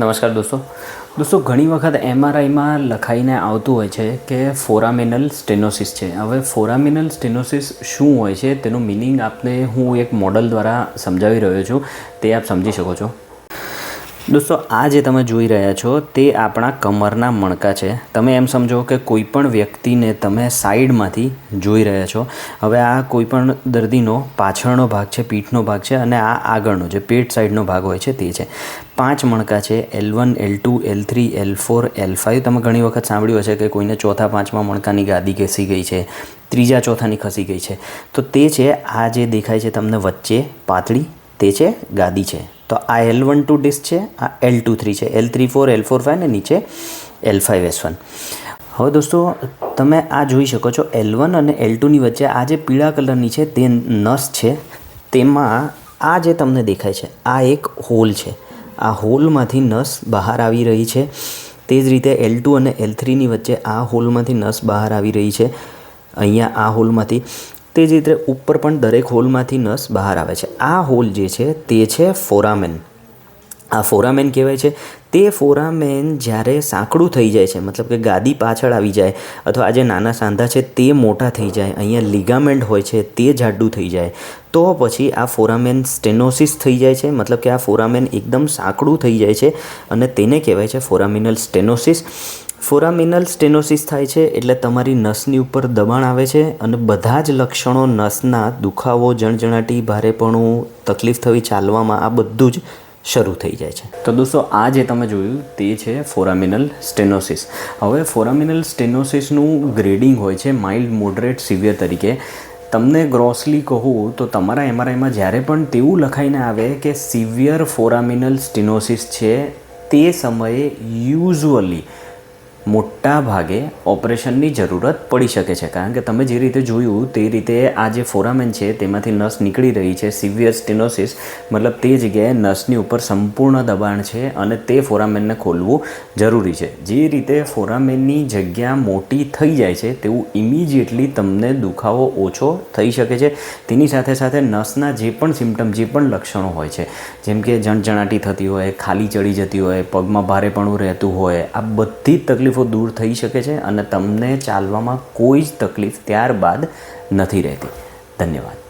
નમસ્કાર દોસ્તો. દોસ્તો, ઘણી વખત એમઆરઆઈમાં લખાઈને આવતું હોય છે કે ફોરામિનલ સ્ટેનોસિસ છે. હવે ફોરામિનલ સ્ટેનોસિસ શું હોય છે, તેનું મિનિંગ આપને હું એક મોડલ દ્વારા સમજાવી રહ્યો છું. તે આપ સમજી શકો છો. દોસ્તો, આ જે તમે જોઈ રહ્યા છો, તે આપણા કમરના મણકા છે. તમે એમ સમજો કે કોઈ પણ વ્યક્તિને તમે સાઈડમાંથી જોઈ રહ્યા છો. હવે આ કોઈ પણ દર્દીનો પાછળનો ભાગ છે, પીઠનો ભાગ છે અને આ આગળનો જે પેટ સાઈડનો ભાગ હોય છે, તે છે. પાંચ મણકા છે, L one, L two, L three, L four, L five તમે ઘણી વખત સાંભળ્યું હશે કે કોઈને ચોથા, પાંચમા મણકાની ગાદી ઘસી ગઈ છે, ત્રીજા, ચોથાની ખસી ગઈ છે. તો તે છે, આ જે દેખાય છે તમને વચ્ચે પાતળી, તે છે ગાદી છે. તો આ એલ વન ટુ ડિસ્ક છે, આ એલ ટુ થ્રી છે L three four L four five ને નીચે એલ ફાઇવ એસ વન હવે દોસ્તો, તમે આ જોઈ શકો છો એલ વન અને એલ ટુની વચ્ચે આ જે પીળા કલરની છે, તે નસ છે, તેમાં આ જે તમને દેખાય છે, આ એક હોલ છે. આ હોલમાંથી નસ બહાર આવી રહી છે. તે જ રીતે એલ ટુ અને એલ થ્રીની વચ્ચે આ હોલમાંથી નસ બહાર આવી રહી છે. અહીંયા આ હોલમાંથી તે જ રીતે ઉપર પણ દરેક હોલમાંથી નસ બહાર આવે છે. આ હોલ જે છે તે છે ફોરામેન. આ ફોરામેન કહેવાય છે. તે ફોરામેન જ્યારે સાંકડું થઈ જાય છે, મતલબ કે ગાદી પાછળ આવી જાય અથવા આ જે નાના સાંધા છે તે મોટા થઈ જાય, અહીંયા લિગામેન્ટ હોય છે તે જાડું થઈ જાય, તો પછી આ ફોરામેન સ્ટેનોસિસ થઈ જાય છે. મતલબ કે આ ફોરામેન એકદમ સાંકડું થઈ જાય છે અને તેને કહેવાય છે ફોરામિનલ સ્ટેનોસિસ. ફોરામિનલ સ્ટેનોસિસ થાય છે એટલે તમારી નસની ઉપર દબાણ આવે છે અને બધા જ લક્ષણો નસના દુખાવો, જણજણાટી, ભારેપણું, તકલીફ થવી ચાલવામાં આ બધું જ શરૂ થઈ જાય છે. તો દોસ્તો, આ જે તમે જોયું તે છે ફોરામિનલ સ્ટેનોસિસ. હવે ફોરામિનલ સ્ટેનોસિસનું ગ્રેડિંગ હોય છે માઇલ્ડ, મોડરેટ, સિવિયર તરીકે. તમને ગ્રોસલી કહું તો તમારા એમઆરઆઈમાં જ્યારે પણ તેવું લખાઈને આવે કે સિવિયર ફોરામિનલ સ્ટેનોસિસ છે તે સમયે યુઝ્યુઅલી મોટા ભાગે ઓપરેશનની જરૂરત પડી શકે છે. કારણ કે તમે જે રીતે જોયું તે રીતે આ જે ફોરામેન છે તેમાંથી નસ નીકળી રહી છે, સિવિયર સ્ટેનોસિસ, મતલબ તે જગ્યાએ નસની ઉપર સંપૂર્ણ દબાણ છે અને તે ફોરામેનને ખોલવું જરૂરી છે. જે રીતે ફોરામેનની જગ્યા મોટી થઈ જાય છે તેવું ઇમિજિએટલી તમને દુખાવો ઓછો થઈ શકે છે. તેની સાથે સાથે નસના જે પણ સિમ્ટમ જે પણ લક્ષણો હોય છે, જેમ કે જણજણાટી થતી હોય, ખાલી ચડી જતી હોય, પગમાં ભારેપણું રહેતું હોય, આ બધી જ તકલીફો દૂર થઈ શકે છે અને તમને ચાલવામાં કોઈ જ તકલીફ ત્યારબાદ નથી રહેતી. ધન્યવાદ.